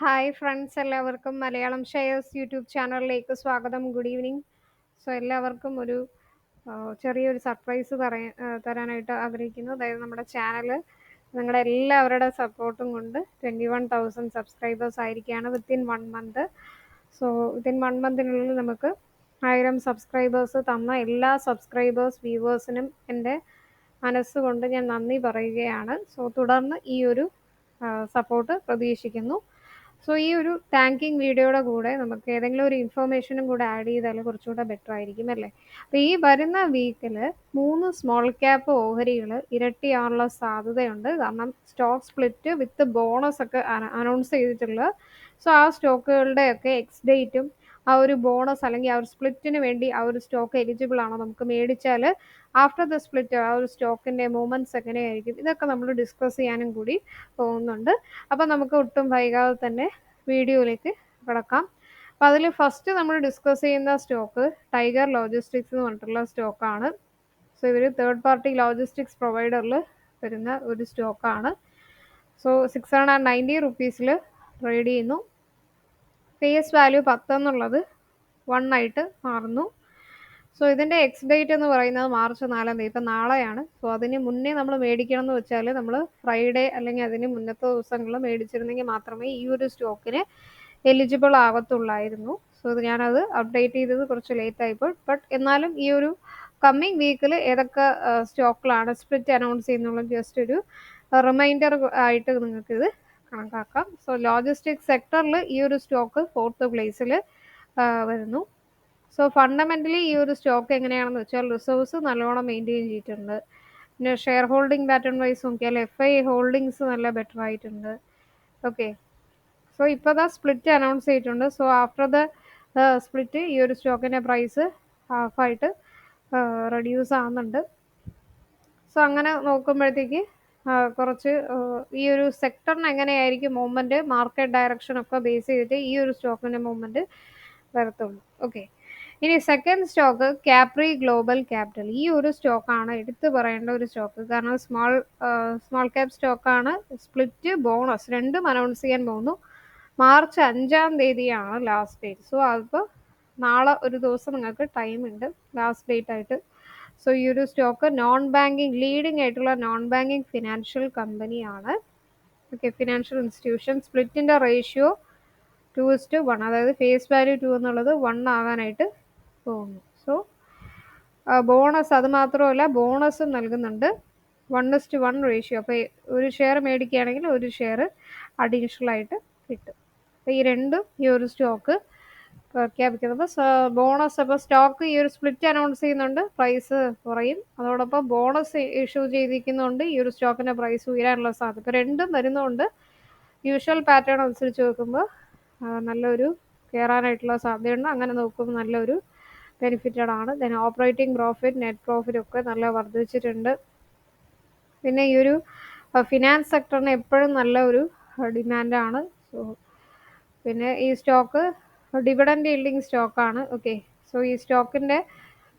Hi friends എല്ലാവർക്കും Malayalam shares YouTube ചാനലിലേക്ക് സ്വാഗതം. ഗുഡ് ഈവനിങ് സോ എല്ലാവർക്കും ഒരു ചെറിയൊരു സർപ്രൈസ് പറയാൻ തരാനായിട്ട് ആഗ്രഹിക്കുന്നു. അതായത് നമ്മുടെ ചാനൽ നിങ്ങളുടെ എല്ലാവരുടെ സപ്പോർട്ടും കൊണ്ട് ട്വന്റി വൺ തൗസൻഡ് സബ്സ്ക്രൈബേഴ്സ് ആയിരിക്കുകയാണ് within one month so within one മന്തിനുള്ളിൽ നമുക്ക് ആയിരം സബ്സ്ക്രൈബേഴ്സ് തന്ന എല്ലാ സബ്സ്ക്രൈബേഴ്സ് വ്യൂവേഴ്സിനും എന്റെ മനസ്സുകൊണ്ട് ഞാൻ നന്ദി പറയുകയാണ്. സോ തുടർന്ന് ഈ ഒരു സപ്പോർട്ട് പ്രതീക്ഷിക്കുന്നു. സോ ഈ ഒരു താങ്കിങ് വീഡിയോയുടെ കൂടെ നമുക്ക് ഏതെങ്കിലും ഒരു ഇൻഫർമേഷനും കൂടെ ആഡ് ചെയ്താൽ കുറച്ചുകൂടെ ബെറ്റർ ആയിരിക്കും അല്ലേ? അപ്പോൾ ഈ വരുന്ന വീക്കിൽ മൂന്ന് സ്മോൾ ക്യാപ്പ് ഓഹരികൾ ഇരട്ടിയാനുള്ള സാധ്യതയുണ്ട്. കാരണം സ്റ്റോക്ക് സ്പ്ലിറ്റ് വിത്ത് ബോണസ് ഒക്കെ അനൗൺസ് ചെയ്തിട്ടുള്ള സോ ആ സ്റ്റോക്കുകളുടെ ഒക്കെ എക്സ് ഡേറ്റും ആ ഒരു ബോണസ് അല്ലെങ്കിൽ ആ ഒരു സ്പ്ലിറ്റിന് വേണ്ടി ആ ഒരു സ്റ്റോക്ക് എലിജിബിൾ ആണോ നമുക്ക് മേടിച്ചാൽ ആഫ്റ്റർ ദ സ്പ്ലിറ്റ് ആ ഒരു സ്റ്റോക്കിന്റെ മൂവ്മെന്റ്സ് എങ്ങനെയായിരിക്കും? ഇതൊക്കെ നമ്മൾ ഡിസ്കസ് ചെയ്യാനും കൂടി പോകുന്നുണ്ട്. അപ്പോൾ നമുക്ക് ഒട്ടും വൈകാതെ തന്നെ വീഡിയോയിലേക്ക് കിടക്കാം. അപ്പോൾ അതിൽ ഫസ്റ്റ് നമ്മൾ ഡിസ്കസ് ചെയ്യുന്ന സ്റ്റോക്ക് ടൈഗർ ലോജിസ്റ്റിക്സ് എന്ന് പറഞ്ഞിട്ടുള്ള സ്റ്റോക്കാണ് സോ ഇവർ തേർഡ് പാർട്ടി ലോജിസ്റ്റിക്സ് പ്രൊവൈഡറിൽ വരുന്ന ഒരു സ്റ്റോക്കാണ് so six hundred and ninety റുപ്പീസിൽ trade ചെയ്യുന്നു. ഫേസ് വാല്യൂ പത്ത് എന്നുള്ളത് വൺ ആയിട്ട് മാറുന്നു. സോ ഇതിന്റെ എക്സ് ഡേറ്റ് എന്ന് പറയുന്നത് മാർച്ച് നാലാം തീയതി. ഇപ്പം നാളെയാണ്. സോ അതിന് മുന്നേ നമ്മൾ മേടിക്കണം എന്ന് വെച്ചാൽ നമ്മൾ ഫ്രൈഡേ അല്ലെങ്കിൽ അതിന് മുന്നത്തെ ദിവസങ്ങൾ മേടിച്ചിരുന്നെങ്കിൽ മാത്രമേ ഈ ഒരു സ്റ്റോക്കിന് എലിജിബിൾ ആകത്തുള്ളായിരുന്നു. സോ ഇത് ഞാനത് അപ്ഡേറ്റ് ചെയ്തത് കുറച്ച് ലേറ്റ് ആയിപ്പോൾ. ബട്ട് എന്നാലും ഈ ഒരു കമ്മിങ് വീക്കിൽ ഏതൊക്കെ സ്റ്റോക്കിലാണ് സ്പ്ലിറ്റ് അനൗൺസ് ചെയ്യുന്നുള്ള ജസ്റ്റ് ഒരു റിമൈൻഡർ ആയിട്ട് നിങ്ങൾക്കിത് കണക്കാക്കാം. സോ ലോജിസ്റ്റിക് സെക്ടറിൽ ഈ ഒരു സ്റ്റോക്ക് ഫോർത്ത് പ്ലേസിൽ വരുന്നു. സോ ഫണ്ടമെന്റലി ഈ ഒരു സ്റ്റോക്ക് എങ്ങനെയാണെന്ന് വെച്ചാൽ റിസർവ്സ് നല്ലോണം മെയിന്റെയിൻ ചെയ്തിട്ടുണ്ട്. പിന്നെ ഷെയർ ഹോൾഡിംഗ് പാറ്റേൺ വൈസ് നോക്കിയാൽ എഫ് ഐ ഹോൾഡിങ്സ് നല്ല ബെറ്റർ ആയിട്ടുണ്ട്. ഓക്കെ സോ ഇപ്പോൾ ദാ സ്പ്ലിറ്റ് അനൗൺസ് ചെയ്തിട്ടുണ്ട്. സോ ആഫ്റ്റർ ദ സ്പ്ലിറ്റ് ഈ ഒരു സ്റ്റോക്കിന്റെ പ്രൈസ് ഹാഫായിട്ട് റെഡ്യൂസ് ആവുന്നുണ്ട്. സോ അങ്ങനെ നോക്കുമ്പോഴത്തേക്ക് കുറച്ച് ഈ ഒരു സെക്ടറിന് എങ്ങനെയായിരിക്കും മൂവ്മെന്റ് മാർക്കറ്റ് ഡയറക്ഷൻ ഒക്കെ ബേസ് ചെയ്തിട്ട് ഈ ഒരു സ്റ്റോക്കിന്റെ മൂവ്മെന്റ് വരത്തുള്ളൂ. ഓക്കെ ഇനി second stock Capri Global Capital ഈ ഒരു സ്റ്റോക്കാണ് എടുത്തു പറയേണ്ട ഒരു സ്റ്റോക്ക് കാരണം സ്മോൾ സ്മോൾ ക്യാപ് സ്റ്റോക്കാണ് സ്പ്ലിറ്റ് ബോണസ് രണ്ടും അനൗൺസ് ചെയ്യാൻ പോകുന്നു. മാർച്ച് അഞ്ചാം തീയതിയാണ് ലാസ്റ്റ് ഡേറ്റ് സോ അതിപ്പോൾ നാളെ ഒരു ദിവസം നിങ്ങൾക്ക് ടൈം ഉണ്ട്. ലാസ്റ്റ് ഡേറ്റ് ആയിട്ട് സോ ഈ ഒരു സ്റ്റോക്ക് നോൺ ബാങ്കിങ് ലീഡിംഗ് ആയിട്ടുള്ള നോൺ ബാങ്കിങ് ഫിനാൻഷ്യൽ കമ്പനിയാണ് ഓക്കെ ഫിനാൻഷ്യൽ ഇൻസ്റ്റിറ്റ്യൂഷൻ സ്പ്ലിറ്റിന്റെ റേഷ്യോ ടു ടു വൺ അതായത് ഫേസ് വാല്യൂ ടു എന്നുള്ളത് വൺ ആകാനായിട്ട് പോകുന്നു. സോ ബോണസ് അത് മാത്രമല്ല ബോണസും നൽകുന്നുണ്ട്. വൺ ഇസ്റ്റ് വൺ റേഷ്യോ അപ്പോൾ ഒരു ഷെയർ മേടിക്കുകയാണെങ്കിൽ ഒരു ഷെയർ അഡീഷണൽ ആയിട്ട് കിട്ടും. അപ്പോൾ ഈ രണ്ടും ഈ ഒരു സ്റ്റോക്ക് പ്രഖ്യാപിക്കുന്നത്. ബോണസ് അപ്പോൾ സ്റ്റോക്ക് ഈ ഒരു സ്പ്ലിറ്റ് അനൗൺസ് ചെയ്യുന്നുണ്ട്. പ്രൈസ് കുറയും. അതോടൊപ്പം ബോണസ് ഇഷ്യൂ ചെയ്തിരിക്കുന്നുണ്ട്. ഈ ഒരു സ്റ്റോക്കിന്റെ പ്രൈസ് ഉയരാനുള്ള സാധ്യത. ഇപ്പോൾ രണ്ടും വരുന്നുണ്ട്. യൂഷ്വൽ പാറ്റേൺ അനുസരിച്ച് നോക്കുമ്പോൾ നല്ലൊരു കയറാനായിട്ടുള്ള സാധ്യതയുണ്ട്. അങ്ങനെ നോക്കുമ്പോൾ നല്ലൊരു ബെനിഫിറ്റഡ് ആണ് then operating profit net profit ഒക്കെ നല്ല വർദ്ധിച്ചിട്ടുണ്ട്. പിന്നെ ഈ ഒരു ഫിനാൻസ് സെക്ടറിന് എപ്പോഴും നല്ല ഒരു ഡിമാൻഡാണ് സോ പിന്നെ ഈ സ്റ്റോക്ക് ഡിവിഡൻഡ് ഈൽഡിങ് സ്റ്റോക്കാണ് ഓക്കെ സോ ഈ സ്റ്റോക്കിന്റെ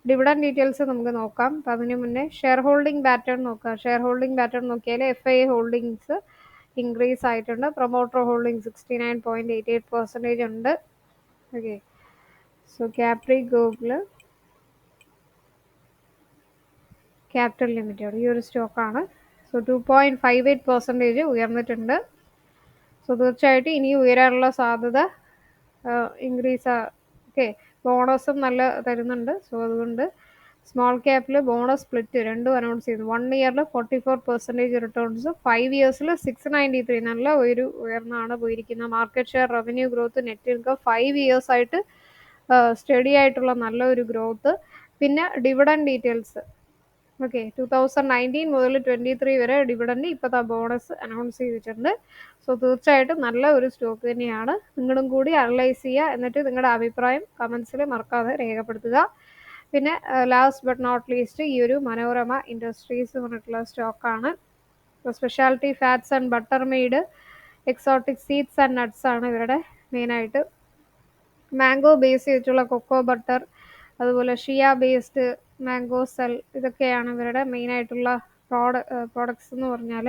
ഡിവിഡൻഡ് ഡീറ്റെയിൽസ് നമുക്ക് നോക്കാം. അപ്പം അതിന് മുന്നേ ഷെയർ ഹോൾഡിംഗ് പാറ്റേൺ നോക്കാം. ഷെയർ ഹോൾഡിംഗ് പാറ്റേൺ നോക്കിയാൽ എഫ് ഐ ഹോൾഡിങ്സ് ഇൻക്രീസ് ആയിട്ടുണ്ട്. Promoter holding sixty nine point eighty eight percentage ഉണ്ട്. Okay so Capri Google Capital Limited ഈ ഒരു സ്റ്റോക്കാണ് so two point five eight percentage ഉയർന്നിട്ടുണ്ട്. സോ തീർച്ചയായിട്ടും ഇനി ഉയരാനുള്ള സാധ്യത ഇൻക്രീസ് ഓക്കെ ബോണസും നല്ല തരുന്നുണ്ട്. സോ അതുകൊണ്ട് സ്മോൾ ക്യാപ്പിൽ ബോണസ് സ്പ്ലിറ്റ് രണ്ടും അനൗൺസ് ചെയ്തു വൺ ഇയറിൽ forty four percentage returns five ഇയേഴ്സിൽ six ninety three നല്ല ഒരു ഉയർന്നാണ് പോയിരിക്കുന്നത്. Market share revenue growth net income five years ആയിട്ട് സ്റ്റഡി ആയിട്ടുള്ള നല്ലൊരു ഗ്രോത്ത് പിന്നെ dividend details okay two thousand nineteen മുതൽ ട്വന്റി ത്രീ വരെ ഡിവിഡന്റ് ഇപ്പോഴത്തെ ബോണസ് അനൗൺസ് ചെയ്തിട്ടുണ്ട്. സോ തീർച്ചയായിട്ടും നല്ല ഒരു സ്റ്റോക്ക് തന്നെയാണ്. നിങ്ങളും കൂടി അനലൈസ് ചെയ്യുക. എന്നിട്ട് നിങ്ങളുടെ അഭിപ്രായം കമൻസിൽ മറക്കാതെ രേഖപ്പെടുത്തുക. പിന്നെ ലാസ്റ്റ് ബട്ട് നോട്ട് ലീസ്റ്റ് ഈ ഒരു മനോരമ ഇൻഡസ്ട്രീസ് പറഞ്ഞിട്ടുള്ള സ്റ്റോക്കാണ് speciality fats and butter made exotic seeds and nuts ആണ് ഇവരുടെ മെയിനായിട്ട് മാംഗോ ബേസ് ചെയ്തിട്ടുള്ള കൊക്കോ ബട്ടർ അതുപോലെ ഷിയ ബേസ്ഡ് മാംഗോ സെൽ ഇതൊക്കെയാണ് ഇവരുടെ മെയിൻ ആയിട്ടുള്ള പ്രോഡ പ്രോഡക്ട്സ് എന്ന് പറഞ്ഞാൽ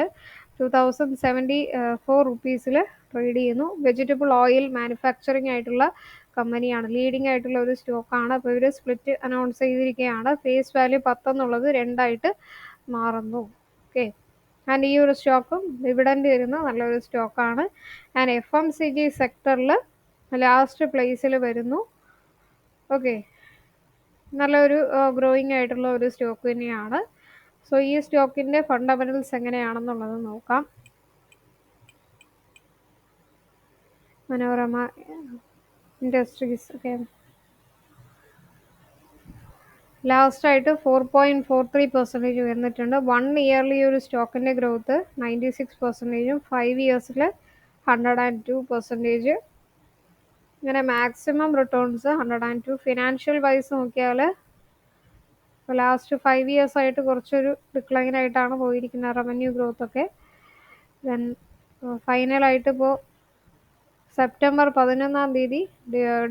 ടു തൗസൻഡ് സെവന്റി ഫോർ റുപ്പീസിൽ ട്രേഡ് ചെയ്യുന്നു. വെജിറ്റബിൾ ഓയിൽ മാനുഫാക്ചറിങ് ആയിട്ടുള്ള കമ്പനിയാണ് ലീഡിംഗ് ആയിട്ടുള്ള ഒരു സ്റ്റോക്കാണ് അപ്പോൾ ഇവർ സ്പ്ലിറ്റ് അനൗൺസ് ചെയ്തിരിക്കുകയാണ്. ഫേസ് വാല്യൂ പത്തെന്നുള്ളത് രണ്ടായിട്ട് മാറുന്നു. ഓക്കെ ആൻഡ് ഈ ഒരു സ്റ്റോക്കും ഡിവിഡൻഡ് വരുന്ന നല്ലൊരു സ്റ്റോക്കാണ് and F M C G സെക്ടറിൽ ലാസ്റ്റ് പ്ലേസിൽ വരുന്നു. ഓക്കെ നല്ലൊരു ഗ്രോയിങ് ആയിട്ടുള്ള ഒരു സ്റ്റോക്ക് തന്നെയാണ്. സോ ഈ സ്റ്റോക്കിന്റെ ഫണ്ടമെന്റൽസ് എങ്ങനെയാണെന്നുള്ളത് നോക്കാം. മനോരമ ഇൻഡസ്ട്രീസ് ഒക്കെ. ലാസ്റ്റ് ആയിട്ട് four point four three percentage ഉയർന്നിട്ടുണ്ട്. വൺ ഇയർലി ഒരു സ്റ്റോക്കിന്റെ ഗ്രോത്ത് നയന്റി സിക്സ് പെർസെന്റേജും ഫൈവ് ഇയേഴ്സിൽ ഹൺഡ്രഡ് ആൻഡ് ടു പെർസെന്റേജ് ഇങ്ങനെ maximum returns hundred and two financial wise നോക്കിയാൽ ലാസ്റ്റ് ഫൈവ് ഇയേഴ്സ് ആയിട്ട് കുറച്ചൊരു ഡിക്ലൈൻ ആയിട്ടാണ് പോയിരിക്കുന്നത് റവന്യൂ ഗ്രോത്ത് ഒക്കെ. ദെൻ ഫൈനലായിട്ട് ഇപ്പോൾ സെപ്റ്റംബർ പതിനൊന്നാം തീയതി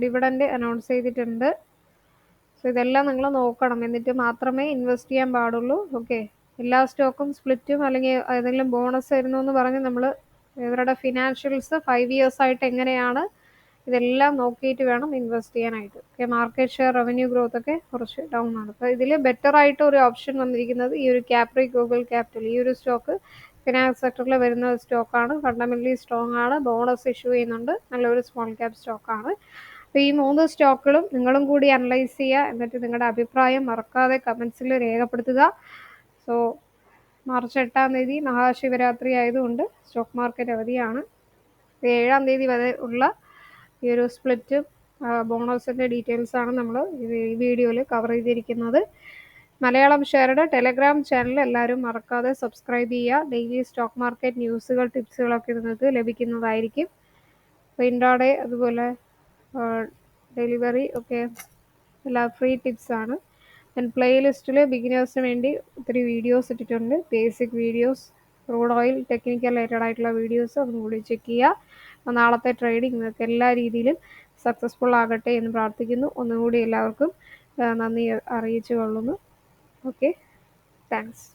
ഡിവിഡൻഡ് അനൗൺസ് ചെയ്തിട്ടുണ്ട്. സോ ഇതെല്ലാം നിങ്ങൾ നോക്കണം. എന്നിട്ട് മാത്രമേ ഇൻവെസ്റ്റ് ചെയ്യാൻ പാടുള്ളൂ. ഓക്കെ എല്ലാ സ്റ്റോക്കും സ്പ്ലിറ്റും അല്ലെങ്കിൽ ഏതെങ്കിലും ബോണസ് തരുന്നു എന്ന് പറഞ്ഞ് നമ്മൾ ഇവരുടെ ഫിനാൻഷ്യൽസ് ഫൈവ് ഇയേഴ്സ് ആയിട്ട് എങ്ങനെയാണ് ഇതെല്ലാം നോക്കിയിട്ട് വേണം ഇൻവെസ്റ്റ് ചെയ്യാനായിട്ട്. Okay market share revenue growth ഒക്കെ കുറച്ച് ഡൗൺ ആണ്. അപ്പോൾ ഇതിൽ ബെറ്റർ ആയിട്ട് ഒരു ഓപ്ഷൻ വന്നിരിക്കുന്നത് ഈ ഒരു ക്യാപ്രി ഗൂഗിൾ ക്യാപിറ്റൽ ഈ ഒരു സ്റ്റോക്ക് ഫിനാൻസ് സെക്ടറിൽ വരുന്ന സ്റ്റോക്കാണ് ഫണ്ടമെന്റലി സ്ട്രോങ് ആണ്. ബോണസ് ഇഷ്യൂ ചെയ്യുന്നുണ്ട്. നല്ലൊരു സ്മോൾ ക്യാപ് സ്റ്റോക്കാണ് അപ്പോൾ ഈ മൂന്ന് സ്റ്റോക്കുകളും നിങ്ങളും കൂടി അനലൈസ് ചെയ്യുക. എന്നിട്ട് നിങ്ങളുടെ അഭിപ്രായം മറക്കാതെ കമൻസിൽ രേഖപ്പെടുത്തുക. സോ മാർച്ച് എട്ടാം തീയതി മഹാശിവരാത്രി ആയതുകൊണ്ട് സ്റ്റോക്ക് മാർക്കറ്റ് അവധിയാണ്. ഏഴാം തീയതി വരെ ഉള്ള ഈ ഒരു സ്പ്ലിറ്റും ബോണസിന്റെ ഡീറ്റെയിൽസാണ് നമ്മൾ ഈ വീഡിയോയിൽ കവർ ചെയ്തിരിക്കുന്നത്. മലയാളം ഷെയറുടെ ടെലഗ്രാം ചാനൽ എല്ലാവരും മറക്കാതെ സബ്സ്ക്രൈബ് ചെയ്യുക. ഡെയിലി സ്റ്റോക്ക് മാർക്കറ്റ് ന്യൂസുകൾ ടിപ്സുകളൊക്കെ നിങ്ങൾക്ക് ലഭിക്കുന്നതായിരിക്കും. അപ്പോൾ അതുപോലെ ഡെലിവറി ഒക്കെ എല്ലാ ഫ്രീ ടിപ്സാണ് ഞാൻ പ്ലേലിസ്റ്റിൽ ബിഗിനേഴ്സിന് വേണ്ടി ഒത്തിരി വീഡിയോസ് ഇട്ടിട്ടുണ്ട്. Basic videos road oil technical related ആയിട്ടുള്ള വീഡിയോസ് അതും കൂടി ചെക്ക് ചെയ്യുക. നാളത്തെ ട്രേഡിംഗ് നിങ്ങൾക്ക് എല്ലാ രീതിയിലും സക്സസ്ഫുൾ ആകട്ടെ എന്ന് പ്രാർത്ഥിക്കുന്നു. ഒന്നുകൂടി എല്ലാവർക്കും നന്ദി അറിയിച്ചു കൊള്ളുന്നു ഓക്കെ താങ്ക്സ്